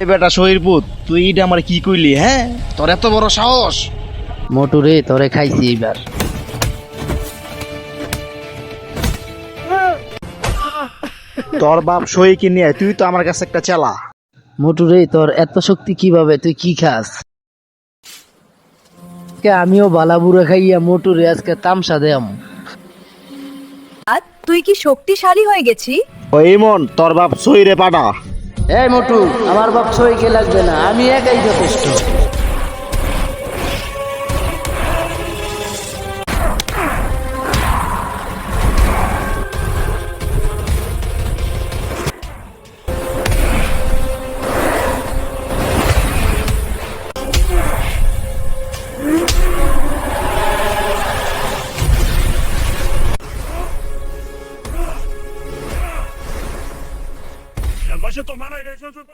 এ বেটা শহীরপুত তুই এটা আমার কি কইলি হ্যাঁ? তোর এত বড় সাহস? মোটু রে তোরে খাইছি এবার তোর বাপ শহীদকে নিয়ে তুই তো আমার কাছে একটা চেলা। মোটু রে তোর এত শক্তি কীভাবে তুই কি খাস? কে আমিও বালা বুড়া খাইয়া মোটু রে আজকে তামসা দেম। আর তুই কি শক্তিশালী হয়ে গেছি? ও ইমন তোর বাপ শহীরে পাঠা এই মোটু আমার বাপ সইকে লাগবে না আমি একাই যথেষ্ট। 还是他妈的，真是。